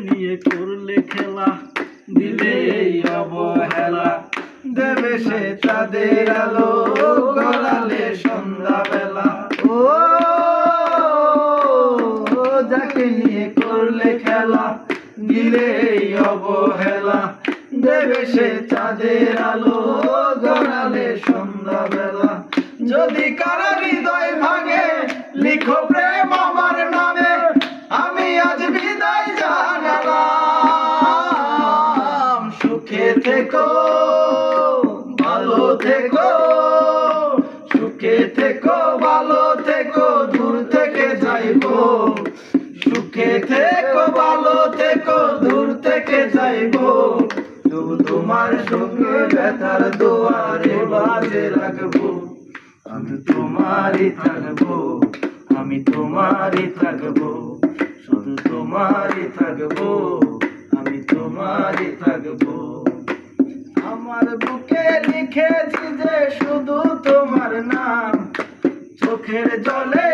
নিয়ে করলে খেলা, দিলে এই অবহেলা। দেবে সে চাঁদের আলো গড়ালে সন্ধ্যাবেলা। ও, যাকে নিয়ে করলে খেলা, দিলে এই অবহেলা। দেবে সে চাঁদের আলো গড়ালে সন্ধ্যাবেলা। যদি কারও হৃদয় ভাঙে সুখে থেকো, ভালো থেকো, সুখে থেকো, ভালো থেকো, দূর থেকে যাইবো। সুখে থেকো, ভালো থেকো, দূর থেকে যাইবো। তোমার সঙ্গে ব্যথার দোয়ারে বাজে রাখব। আমি তোমারই থাকব, আমি তোমারই থাকব। শুধু তোমারই থাকব। আমার বুকে লিখেছি যে শুধু তোমার নাম। চোখের জলে